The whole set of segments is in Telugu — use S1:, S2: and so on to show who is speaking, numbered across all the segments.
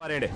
S1: మారేడే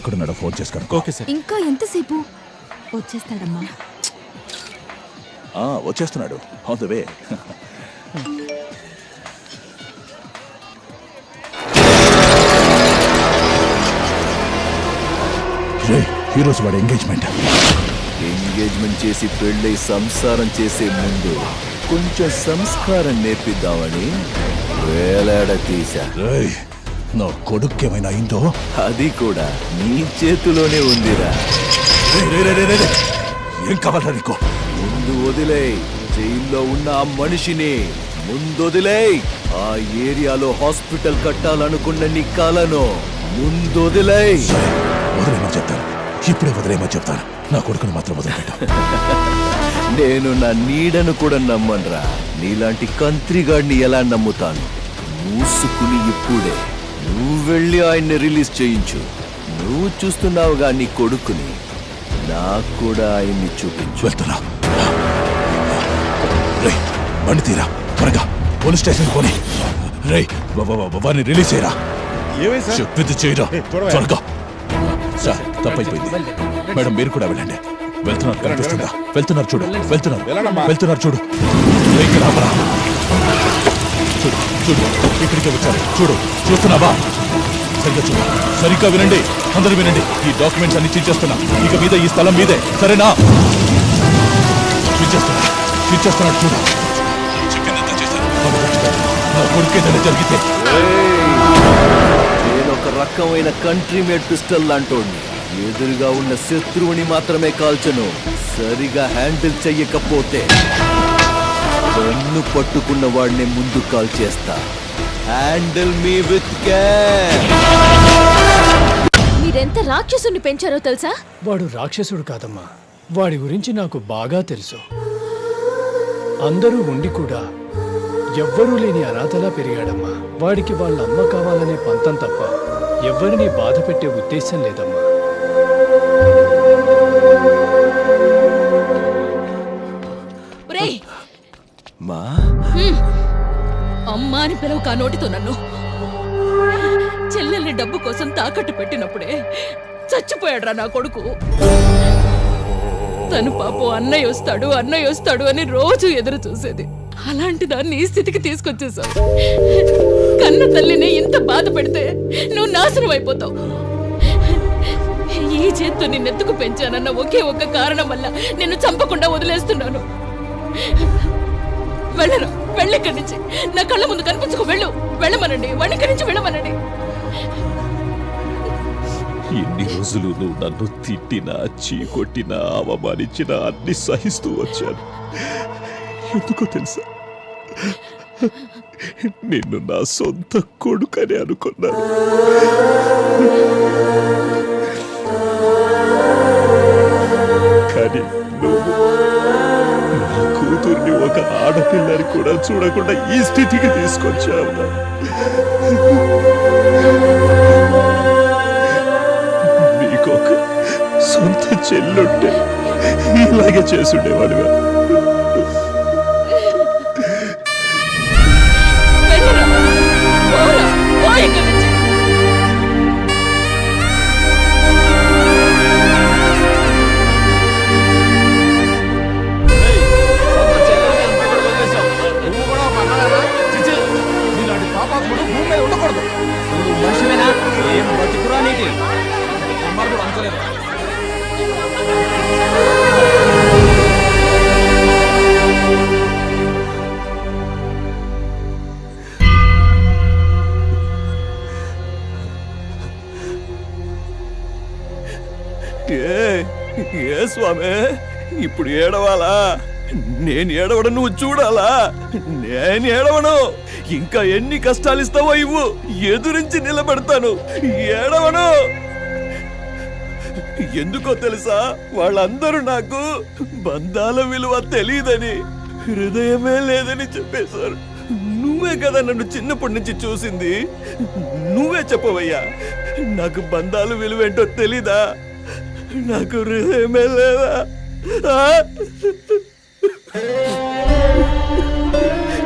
S2: ఎక్కడున్నాడో ఫోన్ చేసుకుని
S3: ఓకే సార్.
S4: ఇంకా ఎంతసేపు? వచ్చేస్తాడమ్మా.
S2: వచ్చేస్తున్నాడు. ఆన్ ద వే రే ఈరోజు వాడు ఎంగేజ్మెంట్.
S5: ఎంగేజ్మెంట్ చేసి పెళ్ళై సంసారం చేసే ముందు కొంచెం సంస్కారం నేర్పిద్దామని వేలాడ తీశా
S2: నా కొడుక్కేమైనా అయిందో?
S5: అది కూడా నీ చేతిలోనే ఉందిరా.
S2: ఏం కావాలా నీకు?
S5: ముందు వదిలే జైల్లో ఉన్న ఆ మనిషిని ముందొదిలేయ్ ఆ ఏరియాలో హాస్పిటల్ కట్టాలనుకున్న నీ కలను ముందొదిలేయ్
S2: సరే వదిలేమని చెప్తాను. ఇప్పుడే వదిలేమని చెప్తాను. నా కొడుకుని మాత్రం వదిలిపెట్టు.
S5: నేను నా నీడను కూడా నమ్మనురా. నీలాంటి కంత్రిగాడిని ఎలా నమ్ముతాను? మూసుకుని ఇప్పుడే. నువ్వు వెళ్ళి ఆయన్ని రిలీజ్ చేయించు. నువ్వు చూస్తున్నావుగా నీ కొడుకుని. నాకు కూడా ఆయన్ని చూపించు.
S2: వెళ్తున్నా. రే బండి తీరా. త్వరగా. పోలీస్ స్టేషన్ పోనీ. రే వారిని రిలీజ్ చేయరా. చెప్పింది చేయరా. త్వరగా సార్ తప్పైపోయింది. మేడం మీరు కూడా వెళ్ళండి. వెళ్తున్నారు కనిపిస్తుందా? వెళ్తున్నారు చూడు. వెళ్తున్నారు. వెళ్తున్నారు చూడు. రే, ఇక్కడ ఆపరా. చూడు చూడు ఇక్కడికి వచ్చారు. చూడు చూస్తున్నావా? సరిగ్గా చూడు. సరిగ్గా వినండి అందరూ వినండి. ఈ డాక్యుమెంట్స్ అన్ని చించేస్తున్నా ఇక మీద ఈ స్థలం మీదే. సరేనా? చూడు. చెప్పిందంతా చేశాను నా కొడుకు జరిగితే.
S5: నేను ఒక రకమైన కంట్రీ మేడ్ పిస్టల్ లాంటోడిని. ఎదురుగా ఉన్న శత్రువుని మాత్రమే కాల్చను. సరిగా హ్యాండిల్ చెయ్యకపోతే. కన్ను పట్టుకున్న వాడిని ముందు కాల్ చేస్తా. హ్యాండిల్ మీ విత్ కేర్
S4: మీరెంత రాక్షసుని పెంచారో తెలుసా?
S3: వాడు రాక్షసుడు కాదమ్మా. వాడి గురించి నాకు బాగా తెలుసు. అందరూ ఉండి కూడా ఎవ్వరూ లేని అనాథలా పెరిగాడమ్మా. వాడికి వాళ్ళ అమ్మ కావాలనే పంతం తప్ప ఎవ్వరిని బాధ పెట్టే ఉద్దేశం లేదమ్మా.
S6: అని పిలవు కా నోటితో నన్ను. చెల్లెల్ని డబ్బు కోసం తాకట్టు పెట్టినప్పుడే చచ్చిపోయాడ్రా నా కొడుకు. తను పాపం అన్నయ్య వస్తాడు అన్నయ్య వస్తాడు అని రోజు ఎదురు చూసేది. అలాంటి దాన్ని ఈ స్థితికి తీసుకొచ్చేసావు కన్న తల్లిని ఇంత బాధ పెడితే నువ్వు నాశనం అయిపోతావు. ఈ చేత్తో నిన్నెత్తుకు పెంచానన్న ఒకే ఒక్క కారణం వల్ల నిన్ను చంపకుండా వదిలేస్తున్నాను. వెళ్ళరా వెళ్ళక్కడి నుంచి. నా కళ్ళ ముందు కనిపించుకు వెళ్ళు. వెళ్ళమనండి. వాడిక్కడి నుంచి వెళ్ళమనండి.
S2: ఎన్ని రోజులు నువ్వు నన్ను తిట్టినా చీకొట్టినా అవమానించినా అన్ని సహిస్తూ వచ్చాను. ఎందుకో తెలుసా? నిన్ను నా సొంత కొడుకని అనుకున్నాను కానీ చూడకుండా ఈ స్థితికి తీసుకొచ్చావు. నీకొక సొంత చెల్లుంటే ఇలాగే చేసుండేవాడివా.
S5: ఏ ఏ స్వామి ఇప్పుడు ఏడవాలా? నేను ఏడవడం నువ్వు చూడాలా? నేను ఏడవను. ఇంకా ఎన్ని కష్టాలు ఇస్తావో ఇవ్వు. ఎదురించి నిలబెడతాను. ఏడవను. ఎందుకో తెలుసా? వాళ్ళందరూ నాకు బంధాల విలువ తెలియదని హృదయమే లేదని చెప్పేశారు. నువ్వే కదా నన్ను చిన్నప్పటి నుంచి చూసింది. నువ్వే చెప్పవయ్యా. నాకు బంధాలు విలువేంటో తెలీదా? నాకు హృదయమే లేదా ఆ?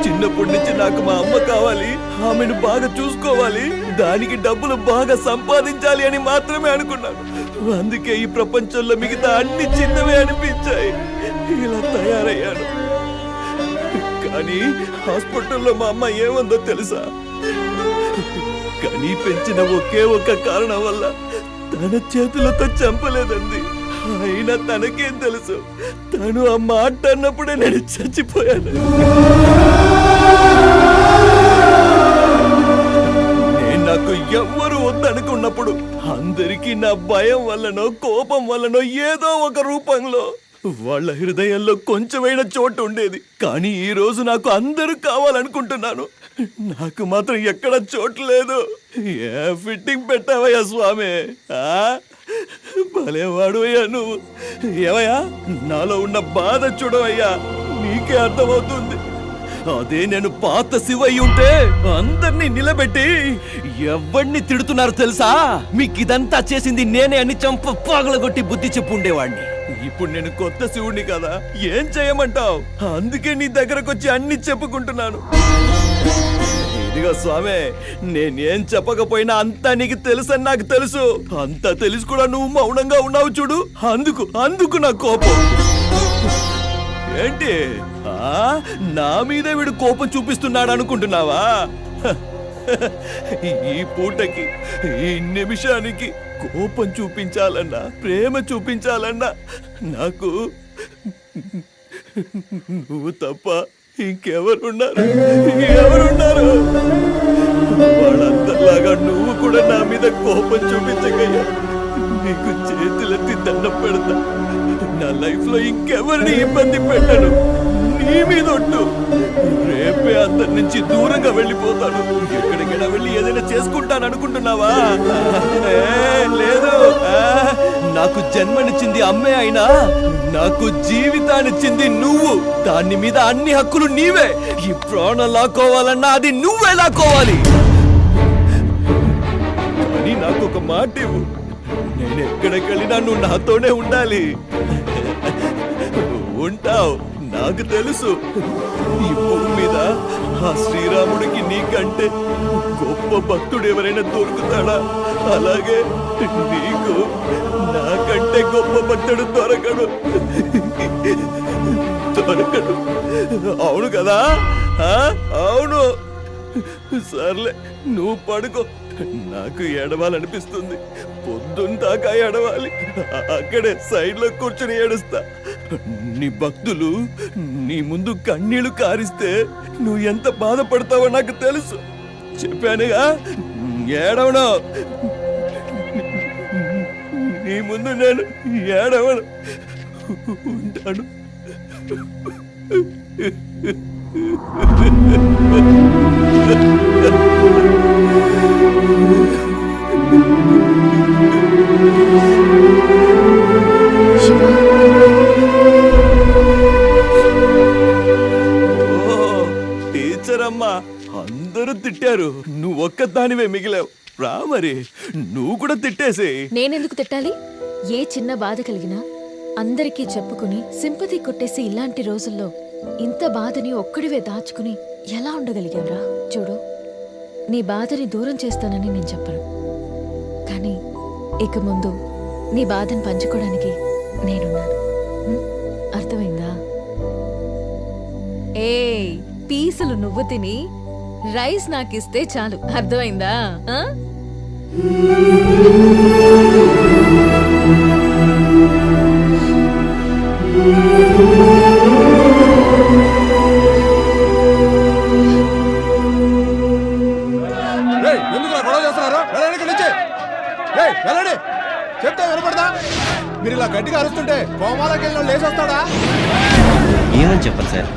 S5: చిన్నప్పటి నుంచి నాకు మా అమ్మ కావాలి. ఆమెను బాగా చూసుకోవాలి. దానికి డబ్బులు బాగా సంపాదించాలి అని మాత్రమే అనుకున్నాను. అందుకే ఈ ప్రపంచంలో మిగతా అన్ని చిన్నవే అనిపించాయి. ఇలా తయారయ్యాను. కానీ హాస్పిటల్లో మా అమ్మ ఏముందో తెలుసా? కానీ పెంచిన ఒకే ఒక్క కారణం వల్ల తన చేతులతో చంపలేదండి. అయినా తనకేం తెలుసు. తను ఆ మాట అన్నప్పుడే నేను చచ్చిపోయాను. నేను నాకు ఎవ్వరు వద్దనుకున్నప్పుడు అందరికీ నా భయం వల్లనో కోపం వల్లనో ఏదో ఒక రూపంలో వాళ్ళ హృదయంలో కొంచెమైన చోటు ఉండేది. కానీ ఈ రోజు నాకు అందరూ కావాలనుకుంటున్నాను. నాకు మాత్రం ఎక్కడ చోటు లేదు. ఏ ఫిట్టింగ్ పెట్టావయ్యా స్వామి? ఆ? భలేవాడు అయ్యా నువ్వు. ఏవయ్యా నాలో ఉన్న బాధ చూడవయ్యా. నీకే అర్థమవుతుంది. అదే నేను పాత శివయ్య ఉంటే అందరినీ నిలబెట్టి ఎవరిని తిడుతున్నారు తెలుసా? మీకు ఇదంతా చేసింది నేనే అని చంప పగలగొట్టి బుద్ధి చెప్పుండేవాడిని ఇప్పుడు నేను కొత్త శివుణ్ణి కదా. ఏం చేయమంటావు? అందుకే నీ దగ్గరకు వచ్చి అన్ని చెప్పుకుంటున్నాను. ఇదిగో స్వామి నేనేం చెప్పకపోయినా అంతా నీకు తెలుసని నాకు తెలుసు. అంతా తెలిసి కూడా నువ్వు మౌనంగా ఉన్నావు చూడు. అందుకు అందుకు నా కోపం. ఏంటి? ఆ? నా మీదే వీడు కోపం చూపిస్తున్నాడు అనుకుంటున్నావా? ఈ పూటకి ఈ నిమిషానికి కోపం చూపించాలన్నా ప్రేమ చూపించాలన్నా నాకు నువ్వు తప్ప ఇంకెవరున్నారు? ఎవరున్నారు వాళ్ళందరిలాగా నువ్వు కూడా నా మీద కోపం చూపించగయ్యా నీకు చేతులెత్తి దండం పెడతా. నా లైఫ్లో ఇంకెవరిని ఇబ్బంది పెట్టను. నీ మీద ఒట్టు. రేపే అందరి నుంచి దూరంగా వెళ్ళిపోతాను. ఎక్కడికైనా వెళ్ళి ఏదైనా చేసుకుంటాను అనుకుంటున్నావా? లేదు. నాకు జన్మనిచ్చింది అమ్మే అయినా నాకు జీవితాన్నిచ్చింది నువ్వు. దాని మీద అన్ని హక్కులు నీవే. ఈ ప్రాణం లాక్కోవాలన్నా అది నువ్వే లాక్కోవాలి. కానీ నాకు ఒక మాట ఇవ్వు. నేను ఎక్కడికి వెళ్ళినా నువ్వు నాతోనే ఉండాలి. ఉంటావు. నాకు తెలుసు. ఈ భూమి మీద ఆ శ్రీరాముడికి నీకంటే గొప్ప భక్తుడు ఎవరైనా దొరుకుతాడా? అలాగే నీకు నాకంటే గొప్ప భక్తుడు దొరకడు. దొరకడు. అవును కదా? ఆ? అవును. సర్లే నువ్వు పడుకో. నాకు ఎడవాలనిపిస్తుంది పొద్దున్న దాకా ఎడవాలి అక్కడే సైడ్లో కూర్చుని ఏడుస్తా. నీ భక్తులు నీ ముందు కన్నీళ్ళు కారిస్తే నువ్వు ఎంత బాధపడతావో నాకు తెలుసు. చెప్పానుగా ఏడవను. నీ ముందు నేను ఏడవను. ఉంటాను. ఓ, టీచర్ అమ్మా. అందరూ తిట్టారు. నువ్వు ఒక్కదానివే మిగిలావు. రా మరి. నువ్వు కూడా తిట్టేసి.
S4: నేనెందుకు తిట్టాలి? ఏ చిన్న బాధ కలిగినా అందరికీ చెప్పుకుని సింపతి కొట్టేసి ఇలాంటి రోజుల్లో ఇంత బాధని ఒక్కడివే దాచుకుని ఎలా ఉండగలిగావురా చూడు నీ బాధని దూరం చేస్తానని నేను చెప్పను. కానీ ఇక ముందు నీ బాధను పంచుకోవడానికి నేనున్నాను. పీసులు నువ్వు తిని రైస్ నాకిస్తే చాలు. అర్థమైందా?
S7: చెప్తే వినపడదా? మీరు ఇలా గట్టిగా అరుస్తుంటే కోమాలకి వెళ్ళిన లేచి వస్తాడా?
S1: ఏమని చెప్పాలి సార్?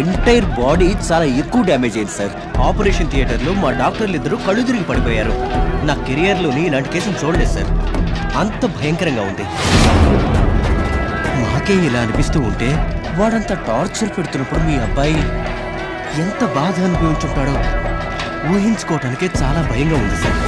S1: ఎంటైర్ బాడీ చాలా ఎక్కువ డ్యామేజ్ అయింది సార్ ఆపరేషన్ థియేటర్లో మా డాక్టర్లు ఇద్దరు కళ్ళు తిరిగి పడిపోయారు. నా కెరియర్లోని ఇలాంటి కేసును చూడలేదు సార్ అంత భయంకరంగా ఉంది. మాకే ఇలా అనిపిస్తూ ఉంటే వాడంత టార్చర్ పెడుతున్నప్పుడు మీ అబ్బాయి ఎంత బాధ అనుభవించుంటాడో ఊహించుకోవటానికే చాలా భయంగా ఉంది సార్